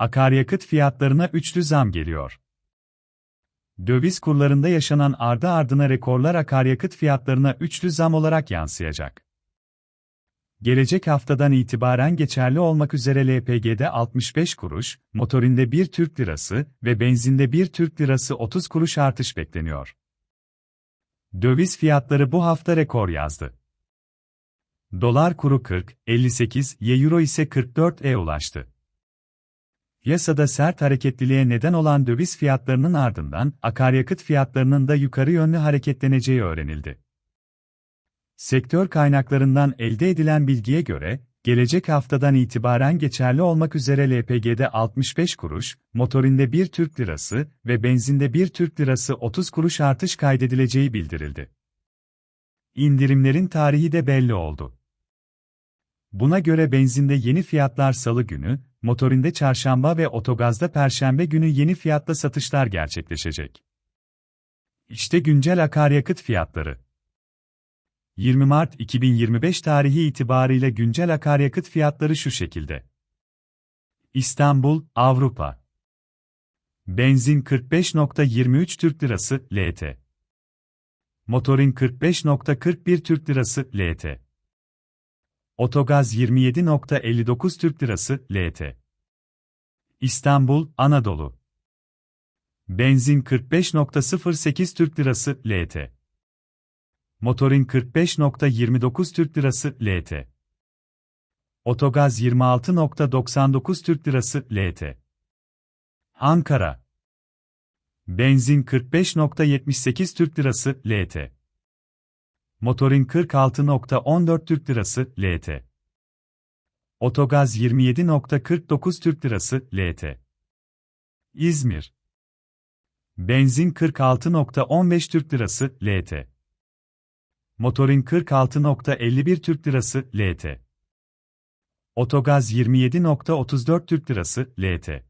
Akaryakıt fiyatlarına üçlü zam geliyor. Döviz kurlarında yaşanan ardı ardına rekorlar akaryakıt fiyatlarına üçlü zam olarak yansıyacak. Gelecek haftadan itibaren geçerli olmak üzere LPG'de 65 kuruş, motorinde 1 Türk Lirası ve benzinde 1 Türk Lirası 30 kuruş artış bekleniyor. Döviz fiyatları bu hafta rekor yazdı. Dolar kuru 40, 58, Y Euro ise 44 E ulaştı. Yasada sert hareketliliğe neden olan döviz fiyatlarının ardından akaryakıt fiyatlarının da yukarı yönlü hareketleneceği öğrenildi. Sektör kaynaklarından elde edilen bilgiye göre, gelecek haftadan itibaren geçerli olmak üzere LPG'de 65 kuruş, motorinde 1 Türk Lirası ve benzinde 1 Türk Lirası 30 kuruş artış kaydedileceği bildirildi. İndirimlerin tarihi de belli oldu. Buna göre benzinde yeni fiyatlar salı günü, motorinde çarşamba ve otogazda perşembe günü yeni fiyatla satışlar gerçekleşecek. İşte güncel akaryakıt fiyatları. 20 Mart 2025 tarihi itibariyle güncel akaryakıt fiyatları şu şekilde. İstanbul, Avrupa. Benzin 45.23 Türk Lirası, LT. Motorin 45.41 Türk Lirası, LT. Otogaz 27.59 Türk Lirası, LT. İstanbul, Anadolu. Benzin 45.08 Türk Lirası, LT. Motorin 45.29 Türk Lirası, LT. Otogaz 26.99 Türk Lirası, LT. Ankara. Benzin 45.78 Türk Lirası, LT. Motorin 46.14 Türk Lirası, LT. Otogaz 27.49 Türk Lirası, LT. İzmir. Benzin 46.15 Türk Lirası, LT. Motorin 46.51 Türk Lirası, LT. Otogaz 27.34 Türk Lirası, LT.